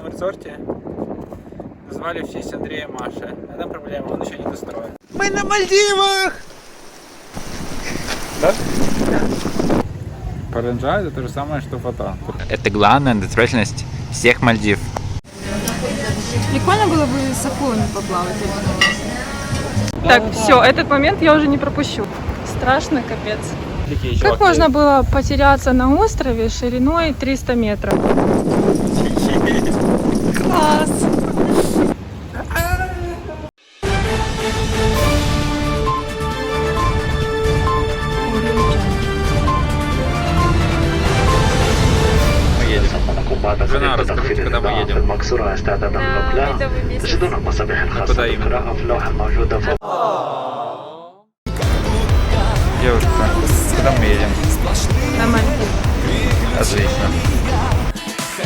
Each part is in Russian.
новом резорте. Назвали в честь Андрея и Маши. Одна проблема, он еще не достроен. Мы на Мальдивах! Да? Паранджа это то же самое, что фото. Это главная достопримечательность всех Мальдив. Прикольно было бы с акулами поплавать. Так, все, этот момент я уже не пропущу. Страшно, капец. Как можно было потеряться на острове шириной 300 метров? Класс! Жена, расскажите, когда мы едем? المكسورة استعدادا للإقلاع تجدون المصابيح الخاصة كده يمين. بالقراءة في اللوحة الموجودة فوق Девушка, куда мы едем? На Мальдивы. Отлично.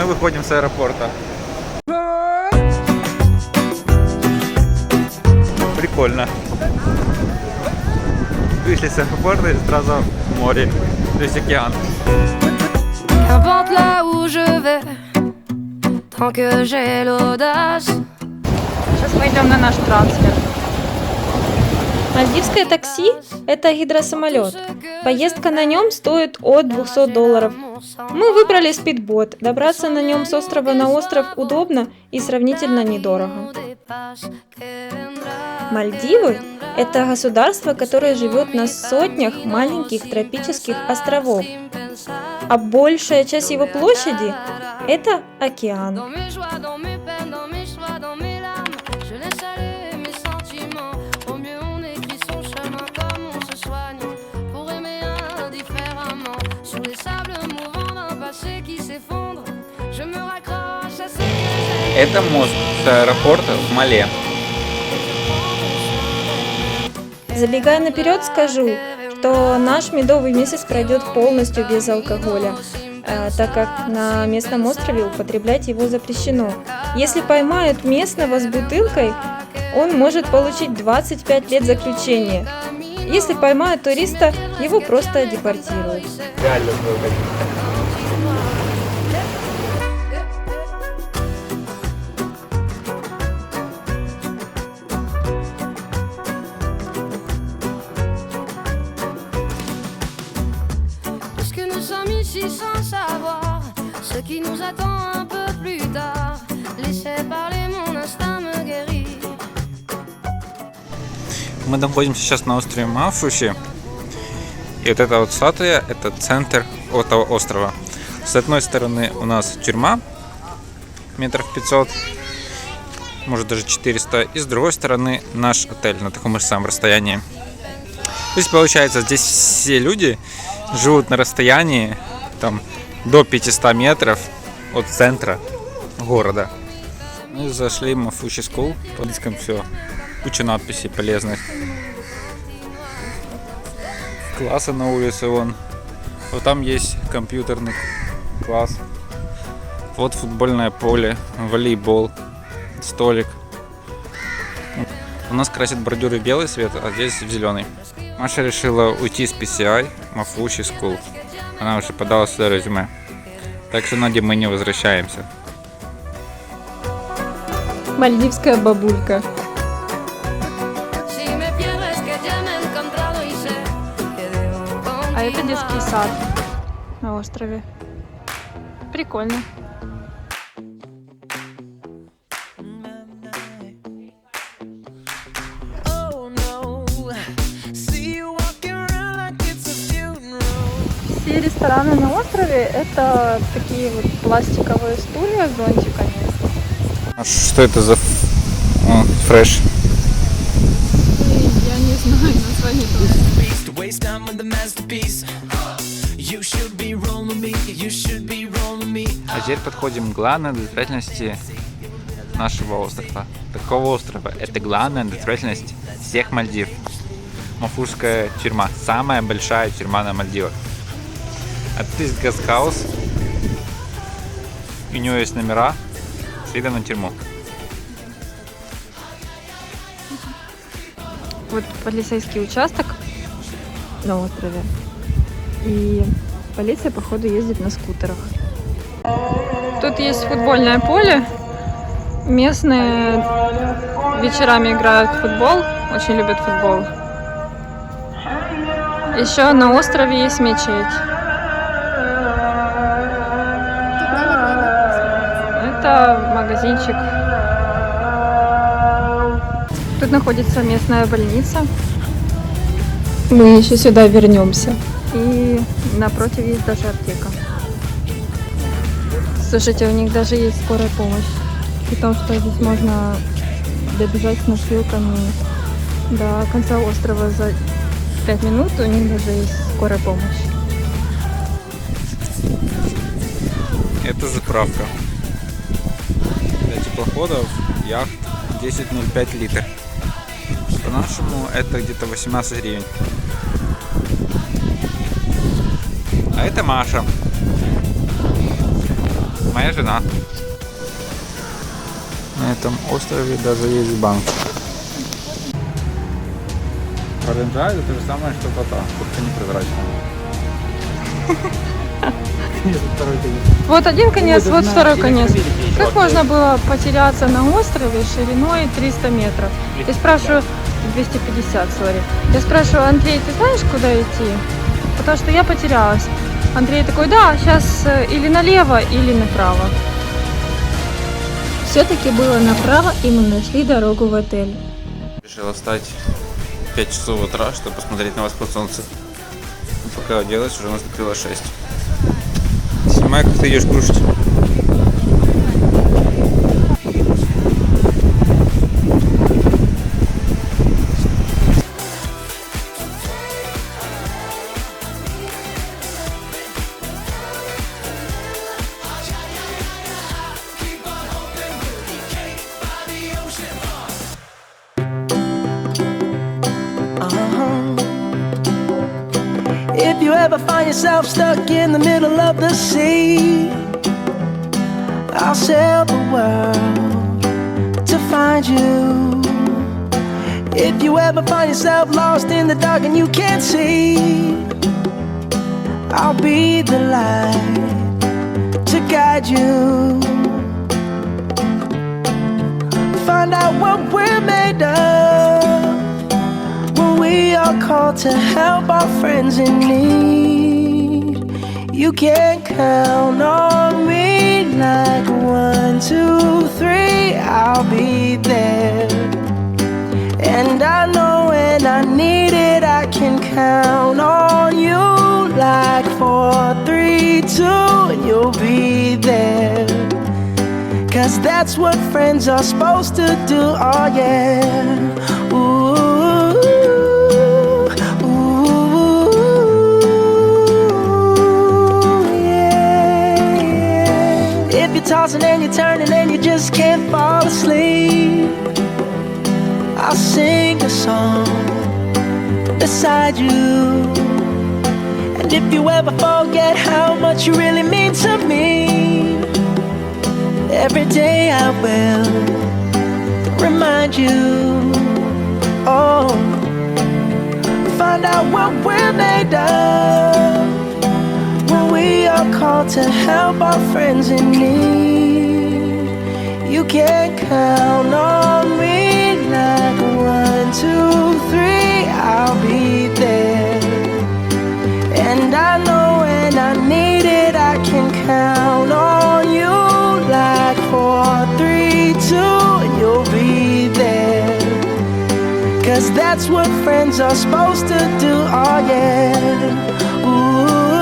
Мы выходим с аэропорта. Прикольно. Вышли с аэропорта и сразу море. То есть океан. Сейчас мы идем на наш трансфер. Мальдивское такси – это гидросамолет. Поездка на нем стоит от 200 долларов. Мы выбрали спидбот. Добраться на нем с острова на остров удобно и сравнительно недорого. Мальдивы – это государство, которое живет на сотнях маленьких тропических островов, а большая часть его площади – это океан. Это мост с аэропорта в Мале. Забегая наперед, скажу, что наш медовый месяц пройдет полностью без алкоголя, э, так как на местном острове употреблять его запрещено. Если поймают местного с бутылкой, он может получить 25 лет заключения. Если поймают туриста, его просто депортируют. Реально qui nous attend un peu plus tard. Laissez parler mon instinct me guérit. Мы находимся сейчас на острове Мафуши. И вот эта вот статуя, это центр этого острова. С одной стороны у нас тюрьма, метров 500, может даже 400. И с другой стороны наш отель на таком же самом расстоянии. То есть получается, здесь все люди живут на расстоянии там, до 500 метров от центра города. Мы зашли в Мафуши School. По английскому все. Куча надписей полезных. Классы на улице вон. Вот там есть компьютерный класс. Вот футбольное поле, волейбол, столик. У нас красят бордюры белый цвет, а здесь в зеленый. Маша решила уйти с PCI, Мафуши School. Она уже подала сюда резюме. Так что, Надя, мы не возвращаемся. Мальдивская бабулька. А это детский сад на острове. Прикольно. Рестораны на острове это такие вот пластиковые стулья с зонтиками. А Что это за О, фреш? Я не знаю название. to waste time with the masterpiece. You should be rolling me, you should be rolling me. А теперь подходим к главной достопримечательности нашего острова. Такого острова. Это главная достопримечательность всех Мальдив. Мафурская тюрьма. Самая большая тюрьма на Мальдивах. А есть гастхаус. И у него есть номера с видом на тюрьму. Вот полицейский участок на острове. И полиция, походу, ездит на скутерах. Тут есть футбольное поле. Местные вечерами играют в футбол. Очень любят футбол. Еще на острове есть мечеть. Это магазинчик. Тут находится местная больница. Мы еще сюда вернемся. И напротив есть даже аптека. Слушайте, у них даже есть скорая помощь. При том, что здесь можно добежать с носилками до конца острова за 5 минут, у них даже есть скорая помощь. Это заправка. Теплоходов яхт 10,05 литр. По-нашему это где-то 18 гривен. А это Маша. Моя жена. На этом острове даже есть банк. Паренджа это то же самое, что вода, только непрозрачная. Вот один конец, вот второй конец. Как можно было потеряться на острове шириной 300 метров? Я спрашиваю, 250, сори. Я спрашиваю, Андрей, ты знаешь, куда идти? Потому что я потерялась. Андрей такой, да, сейчас или налево, или направо. Все-таки было направо, и мы нашли дорогу в отель. Решила встать в 5 часов утра, чтобы посмотреть на восход солнца. Но пока оделась, уже наступило 6. Снимай, как ты идешь кушать. If you ever find yourself stuck in the middle of the sea, I'll sail the world to find you. If you ever find yourself lost in the dark and you can't see, I'll be the light to guide you. Find out what we're made of we are called to help our friends in need. You can count on me like one, two, three, I'll be there. And I know when I need it, I can count on you like four, three, two, and you'll be there. Cause that's what friends are supposed to do, oh yeah. Ooh, tossing and you're turning and you just can't fall asleep, I'll sing a song beside you. And if you ever forget how much you really mean to me, every day I will remind you. Oh, find out what we're made of are called to help our friends in need. You can count on me like one, two, three, I'll be there. And I know when I need it, I can count on you like four, three, two, you'll be there. Cause that's what friends are supposed to do, oh yeah. Ooh,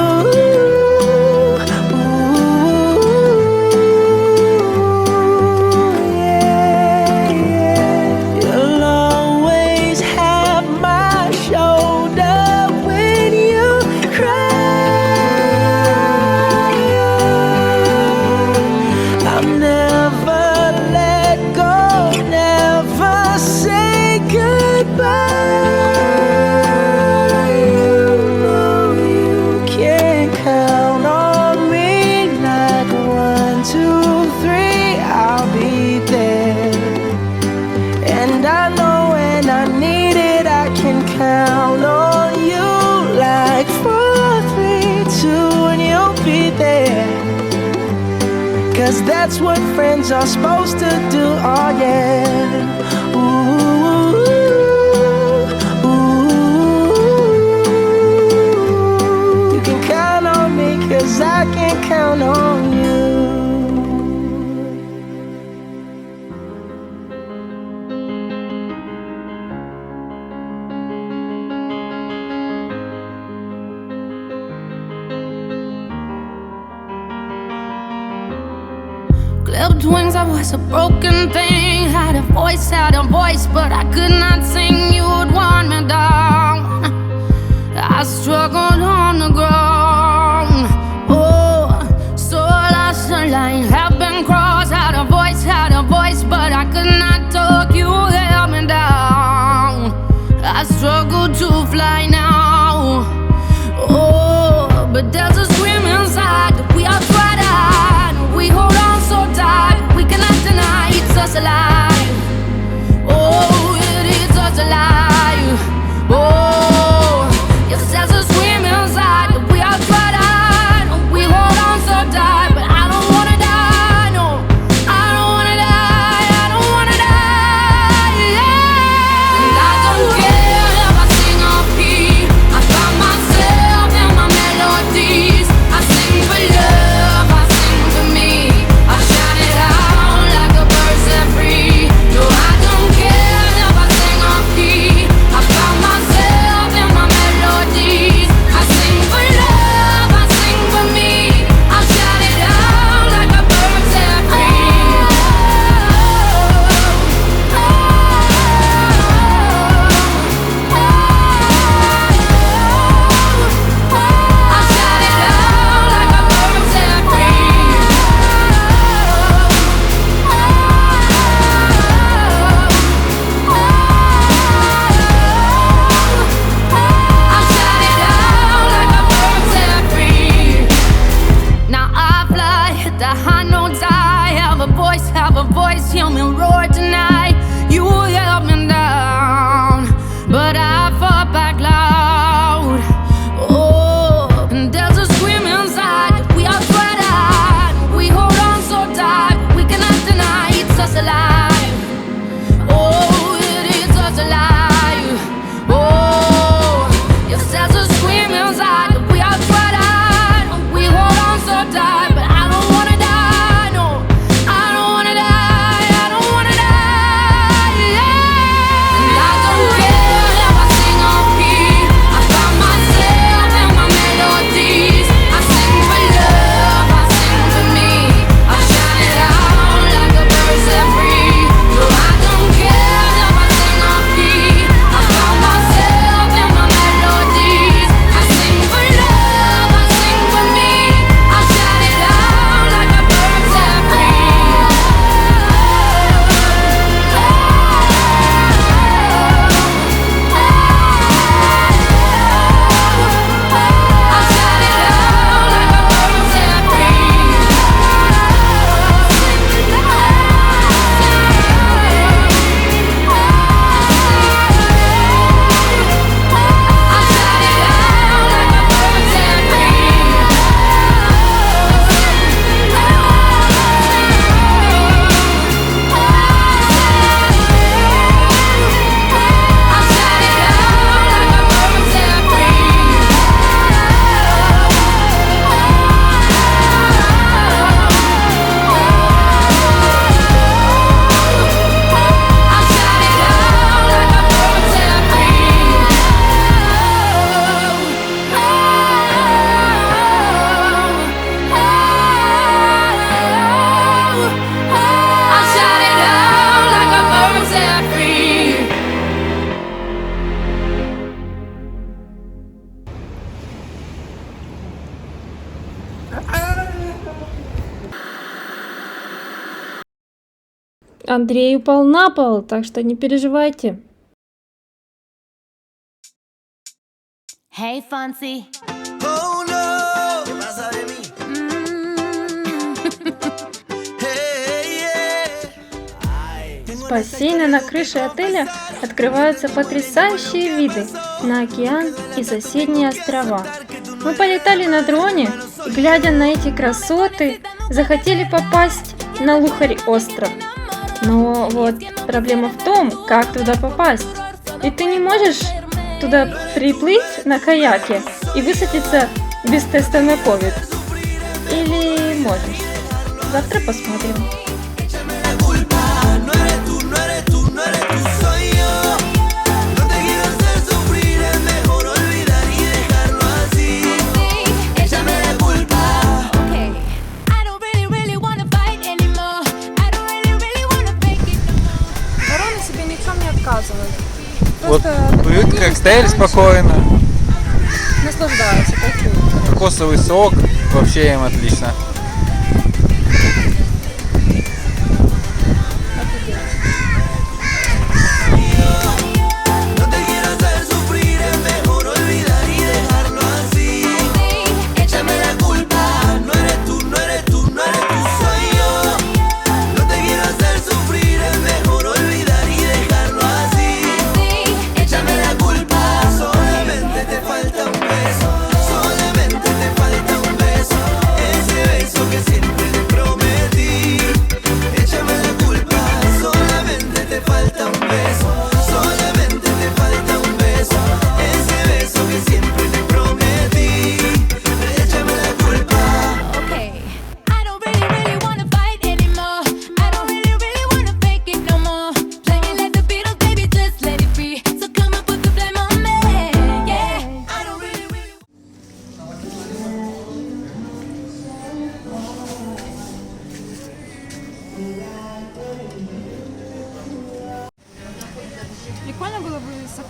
are supposed to do, oh yeah. flipped wings, I was a broken thing. Had a voice, had a voice, but I could not sing. You would want me down. I struggled. Андрей упал на пол, так что не переживайте. Hey, Fancy. Oh, no. ¿Qué pasa de mí? С бассейна на крыше отеля открываются потрясающие виды на океан и соседние острова. Мы полетали на дроне и, глядя на эти красоты, захотели попасть на Лухари остров – но вот проблема в том, как туда попасть. Ведь ты не можешь туда приплыть на каяке и высадиться без теста на ковид. Или можешь? Завтра посмотрим. Вот пьют коктейль спокойно, наслаждаются, кокосовый сок, вообще им отлично.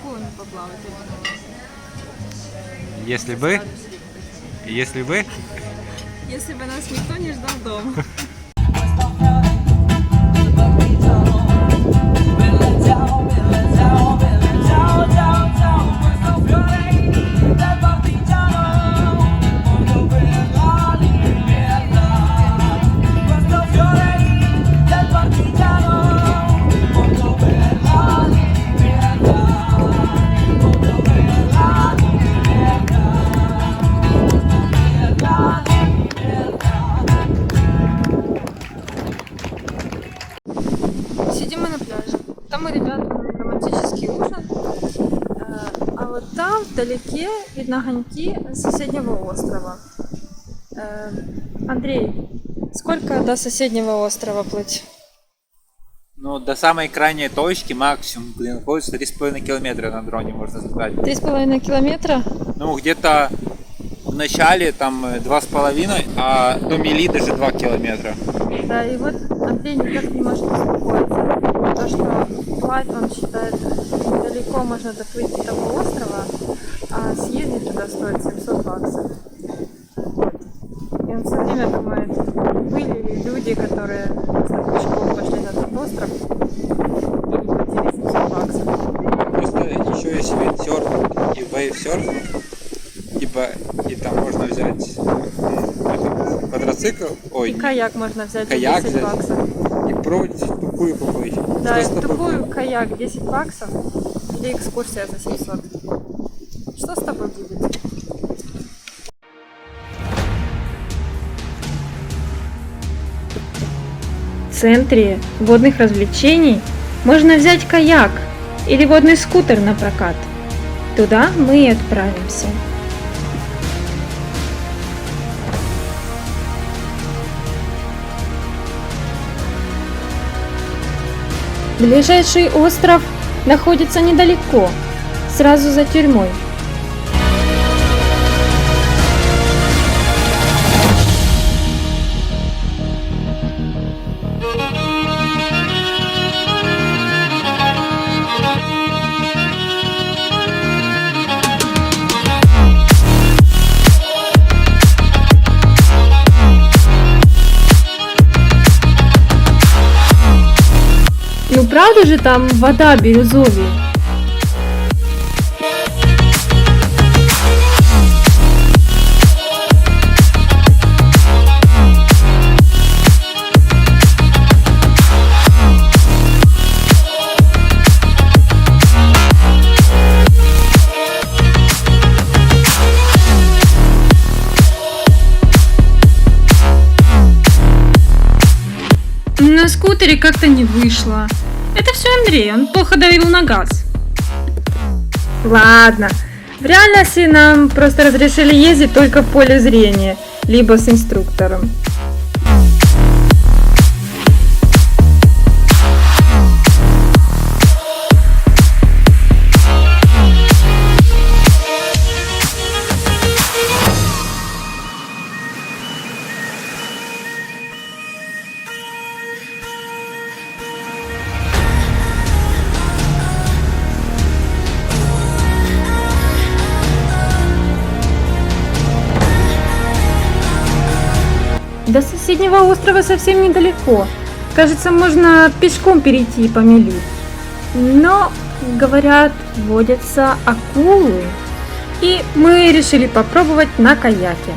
Акулами поплавать. Если бы, если бы, Если бы нас никто не ждал дома. Сидим мы на пляже. Там у ребят романтический ужин. Э, А вот там вдалеке видно огоньки соседнего острова. Э, Андрей, сколько до соседнего острова плыть? ну, до самой крайней точки максимум, где находится 3,5 километра на дроне, можно сказать. Три с половиной километра? Ну, где-то в начале там э, два с половиной, а до мили даже 2 километра. Да, и вот Андрей никак не может успокоиться. То, что он считает далеко можно доплыть до того острова, а съездить туда стоит 700 баксов. Вот. И он все время думает, были ли люди, которые просто пешком пошли на тот остров и платили 700 баксов. Просто еще есть виндсерфинг и вейвсерфинг. Типа, и там можно взять этот квадроцикл, ой, И каяк можно взять Каяк за 10 взять. баксов. и пробовать тупую поплыть. Да, Что такую будет? каяк 10 баксов или экскурсия за 700. Что с тобой будет? В центре водных развлечений можно взять каяк или водный скутер на прокат. Туда мы и отправимся. Ближайший остров находится недалеко, сразу за тюрьмой. откуда же там вода бирюзовее? на скутере как-то не вышло. Это все Андрей, он плохо давил на газ. Ладно. В реальности нам просто разрешили ездить только в поле зрения, либо с инструктором. Соседнего острова совсем недалеко. Кажется, можно пешком перейти по мели. Но, говорят, водятся акулы. И мы решили попробовать на каяке.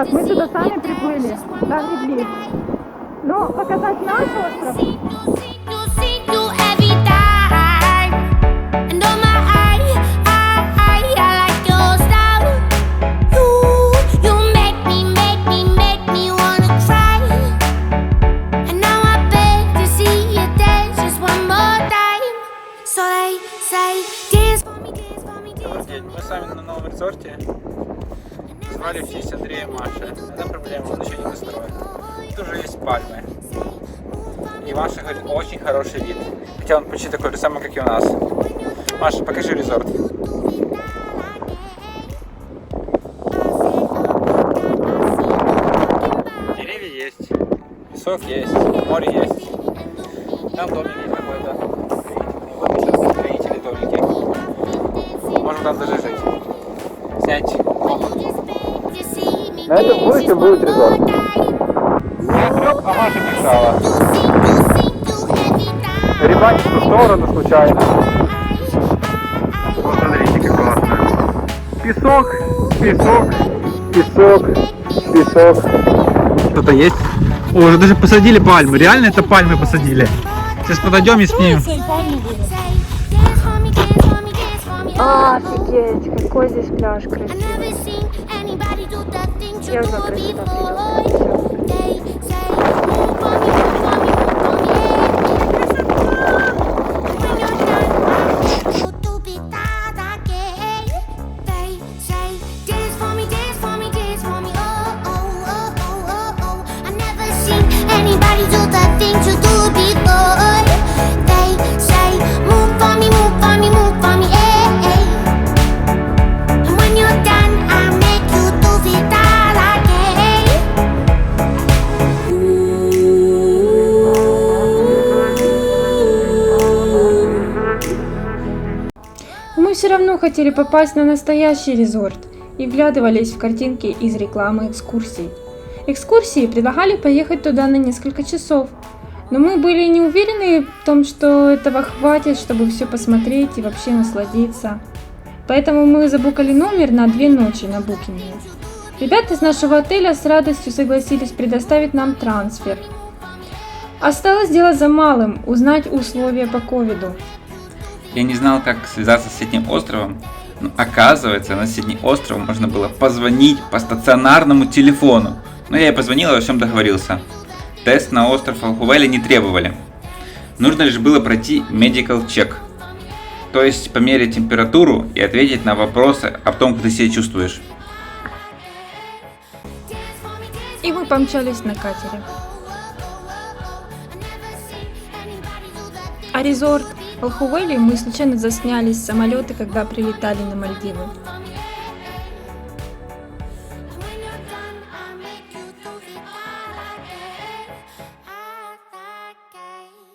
Так, мы сюда сами приплыли. Догребли. Но показать наш остров 52. На этом курсе будет резон. Не трек, а Маша мешала. Ребать в ту сторону случайно. Вот смотрите, как классно. Песок, песок, песок, песок. Что-то есть? О, уже даже посадили пальмы. Реально это пальмы посадили. Сейчас подойдем и снимем. Офигеть. какой здесь пляж красивый. Я уже красиво придумала. Anybody do the things you do равно хотели попасть на настоящий резорт и вглядывались в картинки из рекламы экскурсий. Экскурсии предлагали поехать туда на несколько часов, но мы были не уверены в том, что этого хватит, чтобы все посмотреть и вообще насладиться. Поэтому мы забукали номер на две ночи на букинге. Ребята из нашего отеля с радостью согласились предоставить нам трансфер. Осталось дело за малым – узнать условия по ковиду. Я не знал, как связаться с этим островом, но оказывается, на соседний остров можно было позвонить по стационарному телефону. Но я и позвонил и во всем договорился. Тест на остров Алхувели не требовали. Нужно лишь было пройти medical check. То есть померить температуру и ответить на вопросы о том, как ты себя чувствуешь. И мы помчались на катере. А резорт Алхуэли мы случайно засняли с самолета, когда прилетали на Мальдивы.